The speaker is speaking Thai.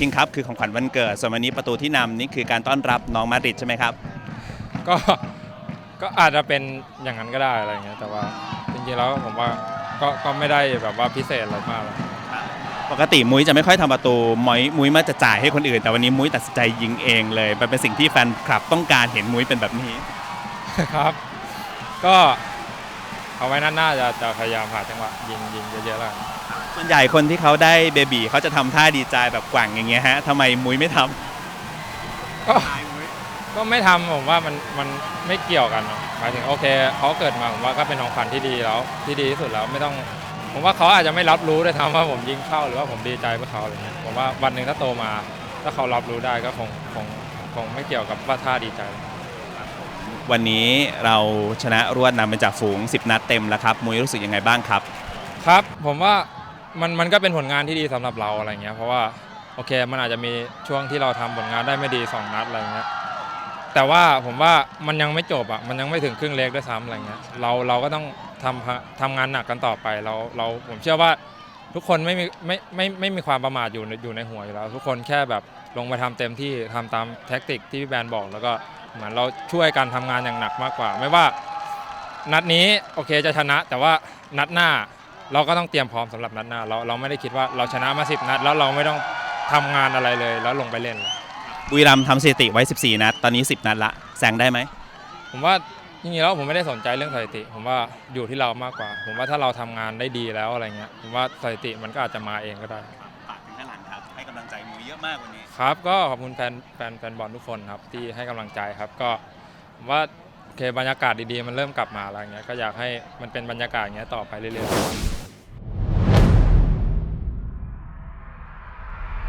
คิงครับคือของขวัญวันเกิดส่วนวันนี้ประตูที่นำนี่คือการต้อนรับน้องมาดริดใช่ไหมครับ ก็ก็อาจจะเป็นอย่างนั้นก็ได้อะไรเงี้ยแต่ว่าจริงๆแล้วผมว่าก็ก็ไม่ได้แบบว่าพิเศษอะไรมากหรอกปกติมุ้ยจะไม่ค่อยทำประตูมุ้ยมุ้ยมาจะจ่ายให้คนอื่น แต่วันนี้มุ้ยตัดสินใจยิงเองเลยมันเป็นสิ่งที่แฟนคลับต้องการเห็นมุ้ยเป็นแบบนี้ ครับ ก็เอาไว้นั่นน่าจะจะพยายามหาจังหวะยิงยิงเยอะๆแล้วกัน ส่วนใหญ่คนที่เขาได้เบบีเขาจะทำท่าดีใจแบบกว่างอย่างเงี้ยฮะทำไมมุ้ยไม่ทำก็ก็ไม่ทำผมว่ามันมันไม่เกี่ยวกันหรอกหมายถึงโอเคเขาเกิดมาผมว่าก็เป็นของขวัญที่ดีแล้วที่ดีที่สุดแล้วไม่ต้อง ผมว่าเขาอาจจะไม่รับรู้ด้วยทำว่าผมยิงเข้าหรือว่าผมดีใจเพื่อเขาอะไรเงี้ยผมว่าวันหนึ่งถ้าโตมา ถ้าเขารับรู้ได้ก็คงคงคงไม่เกี่ยวกับว่าท่าดีใจ วันนี้เราชนะรวดนำเป็นจากฝูง 10 นัดเต็มแล้วครับ มุ้ยรู้สึกยังไงบ้างครับ ครับ ผมว่า มันมันก็เป็นผลงานที่ดีสำหรับเราอะไรเงี้ยเพราะว่าโอเคมันอาจจะมีช่วงที่เราทำผลงานได้ไม่ดีสองนัดอะไรเงี้ยแต่ว่าผมว่ามันยังไม่จบอะมันยังไม่ถึงครึ่งเล็กด้วยซ้ำอะไรเงี้ยเราเราก็ต้องทำทำงานหนักกันต่อไปเราเราผมเชื่อว่าทุกคนไม่มีไม่ไม่ไม่มีความประมาทอยู่ในอยู่ในหัวอยู่แล้ว ทุกคนแค่แบบลงไปทำเต็มที่ทำตามแท็กติกที่พี่แบนบอก แล้วก็เหมือนเราช่วยกันทำงานอย่างหนักมากกว่า ไม่ว่านัดนี้โอเคจะชนะ แต่ว่านัดหน้า เราก็ต้องเตรียมพร้อมสำหรับนัดหน้าเราเราไม่ได้คิดว่าเราชนะมา 10 นัด แล้วเราไม่ต้องทำงานอะไรเลยแล้วลงไปเล่นเลยบุรีรัมย์ทำสถิติไว้ 14 นัด ตอนนี้ 10 นัดละแซงได้ไหม ผมว่าจริงๆแล้วผมไม่ได้สนใจเรื่องสถิติ ผมว่าอยู่ที่เรามากกว่า ผมว่าถ้าเราทำงานได้ดีแล้วอะไรเงี้ยผมว่าสถิติมันก็อาจจะมาเองก็ได้ฝากถึงด้านหลังครับให้กำลังใจมุ้ยเยอะมากวันนี้ครับก็ขอบคุณแฟนแฟนแฟนบอลทุกคนครับที่ให้กำลังใจครับก็ผมว่าโอเคบรรยากาศดีๆมันเริ่มกลับมาแล้วเงี้ยก็อยากให้มันเป็นบรรยากาศอย่างเงี้ยต่อไปเรื่อยๆ